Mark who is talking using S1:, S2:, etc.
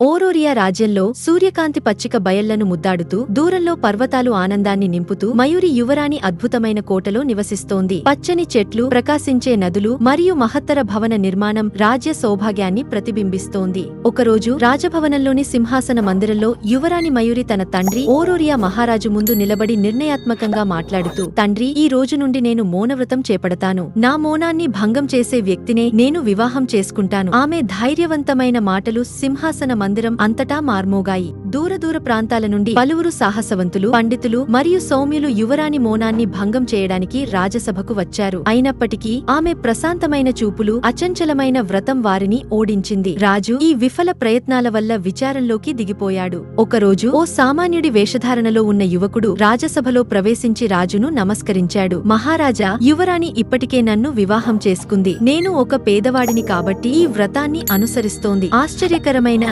S1: ఓరోరియా రాజ్యంలో సూర్యకాంతి పచ్చిక బయళ్ళను ముద్దాడుతూ దూరంలో పర్వతాలు ఆనందాన్ని నింపుతూ మయూరి యువరాణి అద్భుతమైన కోటలో నివసిస్తోంది. పచ్చని చెట్లు ప్రకాశించే నదులు మరియు మహత్తర భవన నిర్మాణం రాజ్య సౌభాగ్యాన్ని ప్రతిబింబిస్తోంది. ఒకరోజు రాజభవనంలోని సింహాసన మందిరంలో యువరాణి మయూరి తన తండ్రి ఓరోరియా మహారాజు ముందు నిలబడి నిర్ణయాత్మకంగా మాట్లాడుతూ తండ్రి ఈ రోజు నుండి నేను మౌనవ్రతం చేపడతాను. నా మౌనాన్ని భంగం చేసే వ్యక్తినే నేను వివాహం చేసుకుంటాను. ఆమె ధైర్యవంతమైన మాటలు సింహాసన మందిరం అంతటా మార్మోగాయి. దూర దూర ప్రాంతాల నుండి పలువురు సాహసవంతులు పండితులు మరియు సౌమ్యులు యువరాణి మోనాన్ని భంగం చేయడానికి రాజసభకు వచ్చారు. అయినప్పటికీ ఆమె ప్రశాంతమైన చూపులు అచంచలమైన వ్రతం వారిని ఓడించింది. రాజు ఈ విఫల ప్రయత్నాల వల్ల విచారంలోకి దిగిపోయాడు. ఒకరోజు ఓ సామాన్యుడి వేషధారణలో ఉన్న యువకుడు రాజసభలో ప్రవేశించి రాజును నమస్కరించాడు. మహారాజా యువరాణి ఇప్పటికే నన్ను వివాహం చేసుకుంది. నేను ఒక పేదవాడిని కాబట్టి ఈ వ్రతాన్ని అనుసరిస్తోంది. ఆశ్చర్యకరమైన